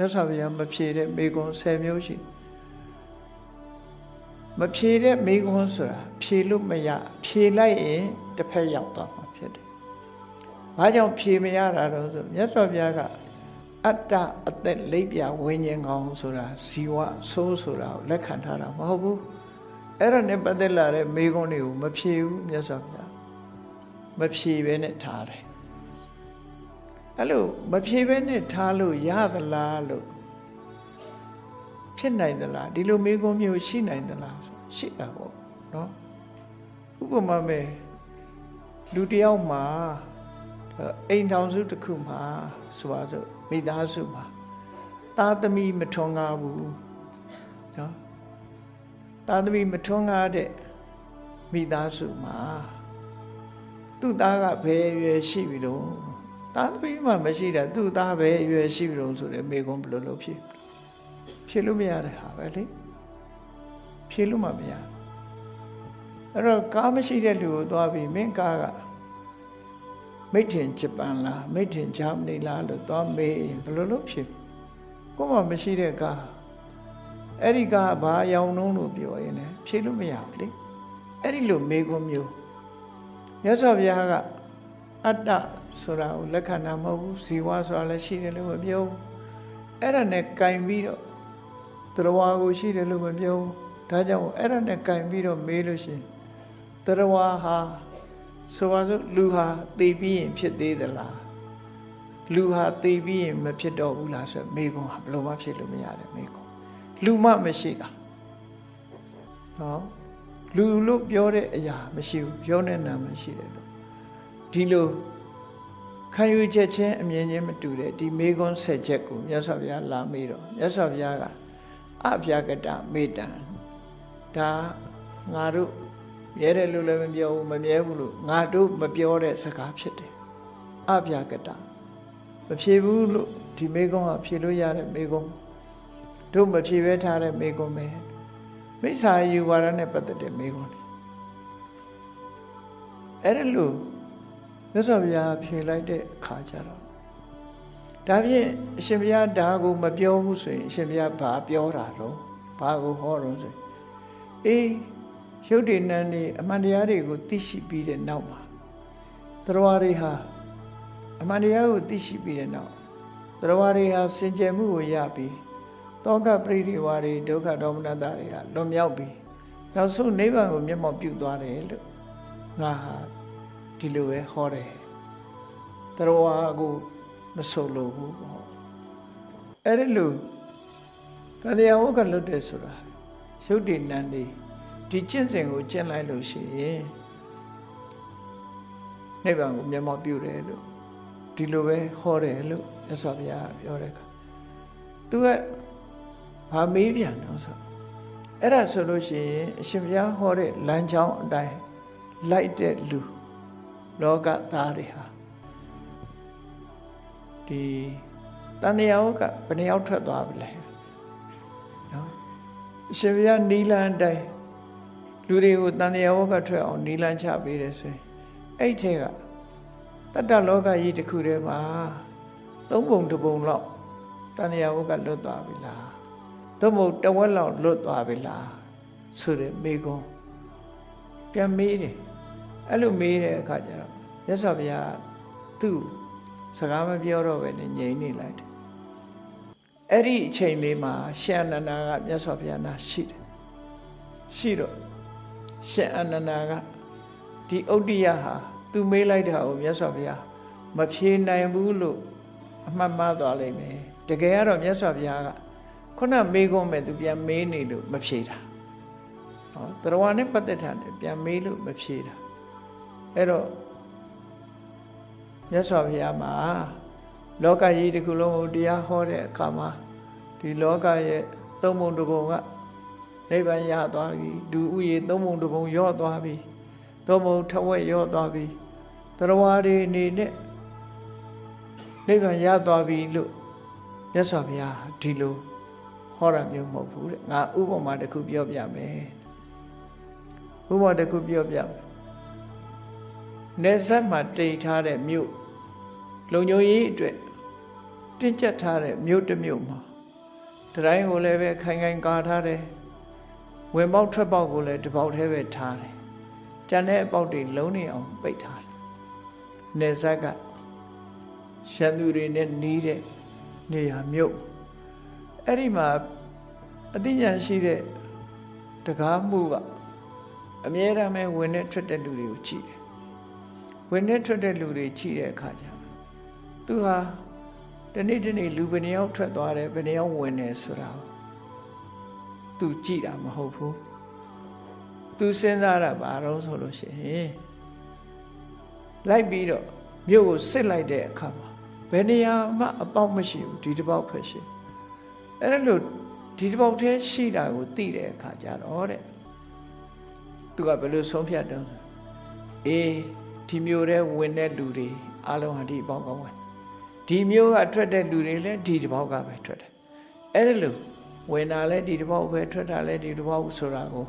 မြတ်စွာဘုရားမဖြေတဲ့မေကွန်10မျိုးရှိမဖြေတဲ့မေကွန်ဆိုတာဖြေလို့မရဖြေလိုက်ရင်တစ်ဖက်ရောက်သွားမှာဖြစ်တယ်။ဘာကြောင့်ဖြေမရတာတော့ဆိုမြတ်စွာဘုရားကအတ္တအသက်လိပ်ပြဝိညာဉ်ကောင်းဆိုတာဇီဝဆိုးဆိုတာကိုလက်ခံထားတာမဟုတ်ဘူး။အဲ့ဒါနဲ့ပတ်သက်လာတဲ့မေကွန်တွေကိုမဖြေဘူးမြတ်စွာဘုရားမဖြေဘဲနဲ့ထားတယ် အဲ့လိုမဖြေဘဲနဲ့ထားလို့ရသလားလို့ဖြစ်နိုင်သလားဒီလိုမေးခွန်းမျိုးရှိနိုင်သလားဆိုရှိတာပေါ့နော်ဥပမာမဲ့လူတယောက်မှာအိမ်ထောင်စုတစ်ခုမှာဆိုပါစို့မိသားစုမှာသားသမီးမထွန်းကားဘူးနော်သားသမီးမထွန်းကားတဲ့မိသားစုမှာသူ့သားကဘယ်ရွယ်ရှိပြီတော့ သားသမီးမှမရှိတာသူ့သားပဲရွယ်ရှိပြီတော့ဆိုတဲ့မိကုံးဘယ်လိုလုပ်ဖြစ်ဖြစ်လို့မရတဲ့ဟာပဲလေဖြစ်လို့မှမရအဲ့တော့ကားမရှိတဲ့လူကိုသွားပြီးမင်းကားကမိတ်ထင်ဂျပန်လားမိတ်ထင်ဂျာမနီလားလို့သွားမေးရင်ဘယ်လိုလုပ်ဖြစ်ကိုမှမရှိတဲ့ကားအဲ့ဒီကားဘာရောင်နှုံးလို့ပြောရင်လည်းဖြေလို့မရဘူးလေအဲ့ဒီလိုမေးခွန်းမျိုးမြတ်စွာဘုရားကအတ္တ ဆိုတာကိုလက်ခံတာမဟုတ်ဘူးဇီဝဆိုတာလည်းရှိတယ်လို့မပြောဘူးအဲ့ဒါနဲ့ကင်ပြီးတော့တရားကိုရှိတယ်လို့မပြောဘူးဒါကြောင့်အဲ့ဒါနဲ့ကင်ပြီးတော့မေးလို့ရှိရင်တရားဟာဆိုပါစို့လူဟာသိပြီးရင်ဖြစ်သေးသလားလူဟာသိပြီးရင်မဖြစ်တော့ဘူးလားဆိုမေးခွန်းဟာဘယ်လိုမှဖြစ်လို့မရတယ်မေးခွန်းလူမှမရှိတာနော်လူလို့ပြောတဲ့အရာမရှိဘူးပြောတဲ့နာမရှိတယ်လို့ဒီလို ခံယူချက်ချင်းအမြင်ချင်းမတူတဲ့ဒီမေခွန်းဆက်ချက်ကိုမြတ်စွာဘုရားလာမေးတော့မြတ်စွာဘုရားကအဗျာကတမေတ္တံဒါငါတို့မြဲတယ်လို့လည်းမပြောဘူးမမြဲဘူးလို့ငါတို့မပြောတဲ့စကားဖြစ်တယ်အဗျာကတမဖြေဘူးလို့ဒီမေခွန်းကဖြေလို့ရတဲ့မေခွန်းတို့မဖြေဘဲထားတဲ့မေခွန်းပဲမိစ္ဆာယူဝါဒနဲ့ပတ်သက်တဲ့မေခွန်းအဲ့ဒါလို့ မြတ်စွာဘုရားဖြေလိုက်တဲ့အခါကျတော့ဒါဖြင့်အရှင်ဘုရားဒါကိုမပြောဘူးဆိုရင်အရှင်ဘုရားဘာပြောတာတော့ဘာကိုဟောတော့ဆိုအေးရုပ်တည်နံနေအမှန်တရားတွေကိုသိရှိပြီးတဲ့နောက်မှာတရားတွေဟာအမှန်တရားကိုသိရှိပြီးတဲ့နောက်တရားတွေဟာစင်ကြယ်မှုကိုရပြီးတောကပရိဒီဝါတွေဒုက္ခဒေါမနတာတွေကလွန်မြောက်ပြီးနောက်ဆုံးနိဗ္ဗာန်ကိုမျက်မှောက်ပြုသွားတယ်လို့ငါဟာ ဒီလိုပဲဟောတယ်တရားကိုမဆိုလို့ဘူးပေါ့အဲ့ဒီလိုတရားဝတ်ကလွတ်တယ်ဆိုတာရုပ်တည်နံနေဒီကျင့်စဉ်ကိုကျင့်လိုက်လို့ရှိရင်နိဗ္ဗာန်ကိုမျက်မှောက်ပြုတယ်လို့ဒီလိုပဲဟောတယ်လို့မြတ်စွာဘုရားပြောတဲ့အခါသူကဘာမေးပြန်တော့ဆိုအဲ့ဒါဆိုလို့ရှိရင်အရှင်ဘုရားဟောတဲ့လမ်းကြောင်းအတိုင်းလိုက်တဲ့လူ လောကသားတွေဟာဒီတန်တရားကဘယ်နှယောက်ထွက်သွားပြီလဲနော်အရှင်ဘုရားနီလန်တိုင်းလူတွေကိုတန်တရားဝကထွက်အောင်နီလန်ချပေးတယ်ဆိုရင်အဲ့ထဲကတတ္တလောကကြီးတစ်ခုထဲမှာသုံးပုံတစ်ပုံလောက်တန်တရားဝကလွတ်သွားပြီလားသို့မဟုတ်တဝက်လောက်လွတ်သွားပြီလားဆိုတဲ့မိကုံပြန်မေးတယ် အဲ့လိုမေးတဲ့အခါကျတော့မြတ်စွာဘုရားသူ့စကားမပြောတော့ပဲနဲ့ငြိမ်နေလိုက်တယ်အဲ့ဒီအချိန်လေးမှာရှန်အနန္ဒာကမြတ်စွာဘုရားနာရှိတယ်ရှိတော့ရှန်အနန္ဒာကဒီဥဒ္ဒိယဟာသူမေးလိုက်တာကိုမြတ်စွာဘုရားမဖြေနိုင်ဘူးလို့အမှတ်မှားသွားလိမ့်မယ်တကယ်ကတော့မြတ်စွာဘုရားကခုနမေးခွန်းမဲ့သူပြန်မေးနေလို့မဖြေတာဟောတရားနဲ့ပတ်သက်တာနဲ့ပြန်မေးလို့မဖြေတာ အဲ့တော့မြတ်စွာဘုရားမှာလောကကြီးတစ်ခုလုံးကိုတရားဟောတဲ့အခါမှာဒီလောကရဲ့သုံးပုံတစ်ပုံကနိဗ္ဗာန်ရသွားပြီဒူဥယေသုံးပုံတစ်ပုံရော့သွားပြီသုံးပုံထဝက်ရော့သွားပြီတရားဝါတွေအနေနဲ့နိဗ္ဗာန်ရသွားပြီလို့မြတ်စွာဘုရားဒီလိုဟောတာမျိုးမဟုတ်ဘူးတဲ့ငါဥပမာတစ်ခုပြောပြမယ်ဥပမာတစ်ခုပြောပြမယ် နေဆက်မှာတိတ်ထားတဲ့မြို့လုံညိုရေးအတွက်တင်းကျပ်ထားတဲ့မြို့တစ်မြို့မှာတတိုင်းကိုလည်းပဲခိုင်ခိုင်ကာထားတယ်ဝင်ပေါက်ထွက်ပေါက်ကိုလည်းတစ်ပေါက်တည်းပဲထားတယ်ကျန်တဲ့အပေါက်တွေလုံးနေအောင်ပိတ်ထားတယ်နေဇက်ကရှမ်းသူတွေနဲ့နီးတဲ့နေရာမြို့အဲ့ဒီမှာအသိဉာဏ်ရှိတဲ့တကားမှုကအမြဲတမ်းပဲဝင်နဲ့ထွက်တဲ့လူတွေကိုကြည့်တယ် ဝင်နဲ့ထွက်တဲ့လူတွေကြည့်တဲ့အခါကျသူဟာတနေ့တနေ့လူဘယ်နှယောက်ထွက်သွားတယ်ဘယ်နှယောက်ဝင်တယ်ဆိုတာကိုသူကြည့်တာမဟုတ်ဘူးသူစဉ်းစားတာဘာလို့ဆိုလို့ရှိရင်လိုက်ပြီးတော့မြို့ကိုစစ်လိုက်တဲ့အခါမှာဘယ်နေရာမှအပေါက်မရှိဘူးဒီတစ်ပေါက်ဖက်ရှိအဲ့ဒါလို့ဒီတစ်ပေါက်တည်းရှိတာကိုသိတဲ့အခါကျတော့တဲ့သူကဘယ်လိုဆုံးဖြတ်တော့အေး ဒီမျိုးတဲ့ဝင်တဲ့လူတွေအလုံးဟာဒီအပေါက်ကောင်းဝင်ဒီမျိုးကထွက်တဲ့လူတွေလည်းဒီတစ်ပေါက်ကပဲထွက်တယ်အဲ့ဒါလို့ဝင်တာလည်းဒီတစ်ပေါက်ပဲထွက်တာလည်းဒီတစ်ပေါက်ဆိုတာကို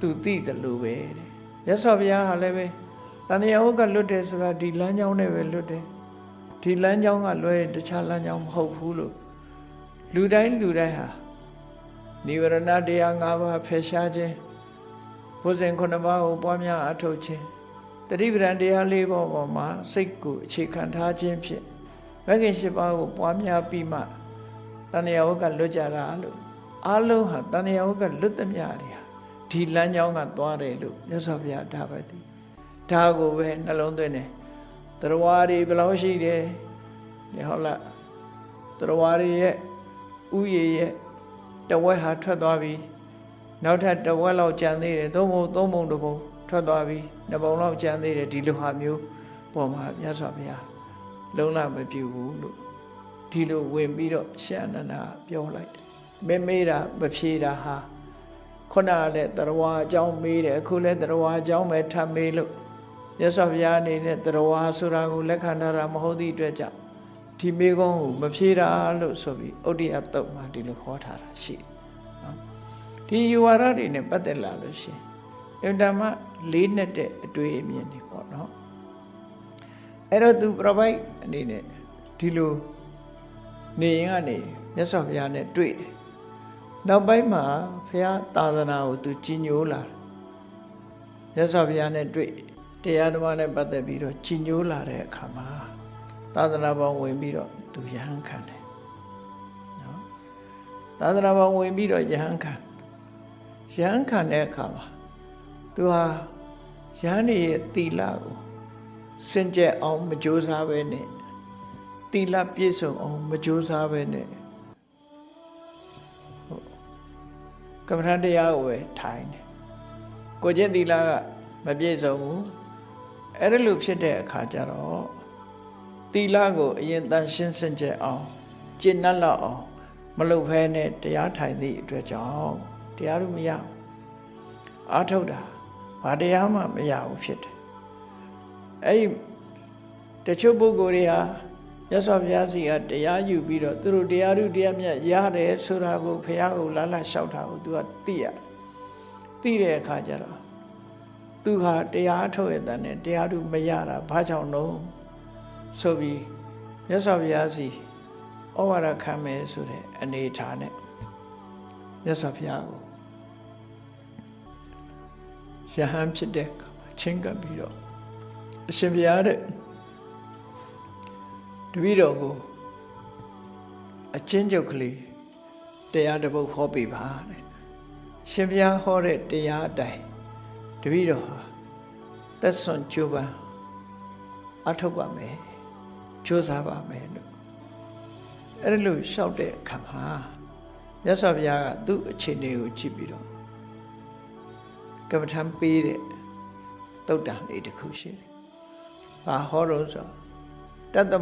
သူသိတယ်လို့ပဲတဲ့ရသော်ဘုရားဟာလည်းပဲတန်တရားဟုတ်ကလွတ်တယ်ဆိုတာဒီလမ်းကြောင်းနဲ့ပဲလွတ်တယ်ဒီလမ်းကြောင်းကလွဲရင်တခြားလမ်းကြောင်းမဟုတ်ဘူးလို့လူတိုင်းလူတိုင်းဟာနိဝရဏတရား၅ပါးဖယ်ရှားခြင်းဘုဇင်ခုနှစ်ပါးကိုပွားများအထုတ်ခြင်း တတိပဒံတရား၄ပါးပေါ်မှာစိတ်ကိုအခြေခံထားခြင်းဖြင့်မဂ္ဂင်၈ပါးကိုပွားများပြီးမှတန်တရားဟုတ်ကလွတ်ကြတာလို့အလုံးဟာတန်တရားဟုတ်ကလွတ်သမျှတွေဟာဒီလမ်းကြောင်းကသွားတယ်လို့မြတ်စွာဘုရားဒါပဲတည်ဒါကိုပဲနှလုံးသွင်းတယ်တရားတွေဘယ်လောက်ရှိတယ်ဒီဟုတ်လားတရားတွေရဲ့ဥယျာဉ်ရဲ့တဝက်ဟာထွက်သွားပြီနောက်ထပ်တဝက်လောက်ကြံသေးတယ်သုံးပုံသုံးပုံတစ်ပုံ ထွက်သွားပြီနှစ်ပုံလောက်ကြံသေးတယ်ဒီလိုဟာမျိုးပေါ်မှာမြတ်စွာဘုရားလုံးလမပြုဘူးလို့ဒီလိုဝင်ပြီးတော့ရှန္ဒနာပြောလိုက်တယ်မေမေးတာမဖြေတာဟာခုနကလည်းတရားအကြောင်းမေးတယ်အခုလည်းတရားအကြောင်းပဲထပ်မေးလို့မြတ်စွာဘုရားအနေနဲ့တရားဆိုတာကိုလက်ခံထားတာမဟုတ်သည့်အတွက်ကြောင့်ဒီမေကုန်းကိုမဖြေတာလို့ဆိုပြီးဩဒိယတုတ်မှာဒီလိုခေါ်ထားတာရှိတယ်နော်ဒီယူဝါဒတွေနဲ့ပတ်သက်လာလို့ရှိရင်အင်တာမ လေးနဲ့တဲ့အတွေ့အမြင်တွေပေါ့နော်အဲ့တော့သူ provide အနေနဲ့ဒီလိုနေရင်ကနေမြတ်စွာဘုရားနဲ့တွေ့တယ်နောက်ပိုင်းမှာဘုရားသာသနာကိုသူကြီးညိုလာတယ်မြတ်စွာဘုရားနဲ့တွေ့တရားဓမ္မနဲ့ပတ်သက်ပြီးတော့ကြီးညိုလာတဲ့အခါမှာသာသနာပေါင်းဝင်ပြီးတော့သူယဟန်ခံတယ်နော်သာသနာပေါင်းဝင်ပြီးတော့ယဟန်ခံယဟန်ခံတဲ့အခါမှာ သူဟာယဟန်ရဲ့တီလာကိုစင်ကြယ်အောင်မကြိုးစားပဲနဲ့တီလာပြည့်စုံအောင်မကြိုးစားပဲနဲ့ကမ္မထတရားကိုပဲထိုင်တယ်ကိုကျင့်တီလာကမပြည့်စုံဘူးအဲ့ဒါလိုဖြစ်တဲ့အခါကျတော့တီလာကိုအရင်တန်ရှင်းစင်ကြယ်အောင်ကျင့်နှက်လောက်အောင်မလုပ်ဖဲနဲ့တရားထိုင်သည့်အတွက်ကြောင့်တရားလို့မရဘူးအာထုတ်တာ ဘာတရားမှမရဘူးဖြစ်တယ်အဲ့ဒီတချို့ပုဂ္ဂိုလ်တွေဟာရသော်ဘုရားစီကတရားယူပြီးတော့သူတို့တရားဓုတရားမြတ်ရတယ်ဆိုတာကိုဘုရားကိုလာလာလျှောက်တာကိုသူကသိရသိတဲ့အခါကျတော့သူဟာတရားထုတ်ရတဲ့နဲ့တရားဓုမရတာဘာကြောင့်လို့ဆိုပြီးရသော်ဘုရားစီဩဝါဒခံမယ်ဆိုတဲ့အနေထားနဲ့ရသော်ဘုရားကို ရဟန်းဖြစ်တဲ့အခါမှာချင်းကပ်ပြီးတော့အရှင်ဘုရားတဲ့တပည့်တော်ကိုအချင်းချုပ်ကလေးတရားတစ်ပုဒ်ဟောပြပါတဲ့ရှင်ဘုရားဟောတဲ့တရားအတိုင်းတပည့်တော်ဟာသက်စွန်ကြိုးပမ်းအထောက်ပါမယ်ကြိုးစားပါမယ်လို့အဲ့လိုလျှောက်တဲ့အခါမှာမြတ်စွာဘုရားကသူ့အခြေအနေကိုကြည့်ပြီးတော့ ကမ္မထံပေးတဲ့တုတ်တန်လေးတစ်ခုရှိတယ်။ဘာဟောတော့ဆိုတတ္တ